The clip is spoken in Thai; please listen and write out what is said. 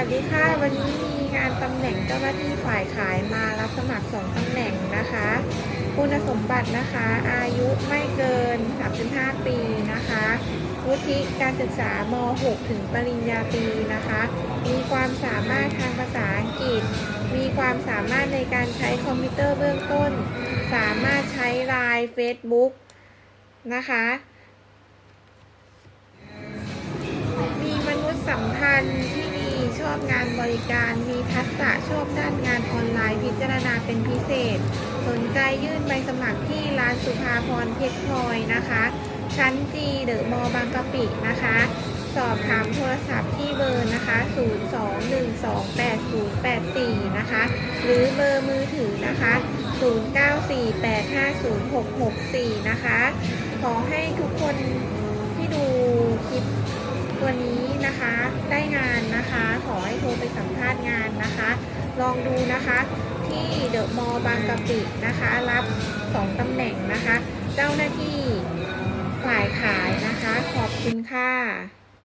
วัสดีค่ะ วันนี้มีงานตำแหน่งเจ้าหน้าที่ฝ่ายขายมารับสมัคร2ตำแหน่งนะคะ คุณสมบัตินะคะ อายุไม่เกิน 35 ปีนะคะวุฒิการศึกษาม .6 ถึงปริญญาตรีนะคะ มีความสามารถทางภาษาอังกฤษ มีความสามารถในการใช้คอมพิวเตอร์เบื้องต้น สามารถใช้ไลน์ Facebook นะคะมีมนุษยสัมพันธ์ที่ ชอบงานบริการมีทักษะชอบด้านงานออนไลน์พิจารณาเป็นพิเศษ สนใจยื่นใบสมัครที่ร้านสุภาพรเพชรพลอยนะคะ ชั้นจีเดอะมอบางกะปินะคะ สอบถามโทรศัพท์ที่เบอร์นะคะ 021288084 นะคะ หรือเบอร์มือถือนะคะ 0948506664 นะคะ ขอให้ทุกคน ลองดูนะคะ ที่เดอะมอลล์บางกะปินะคะ รับ2ตำแหน่งนะคะ เจ้าหน้าที่ฝ่ายขายนะคะ ขอบคุณค่ะ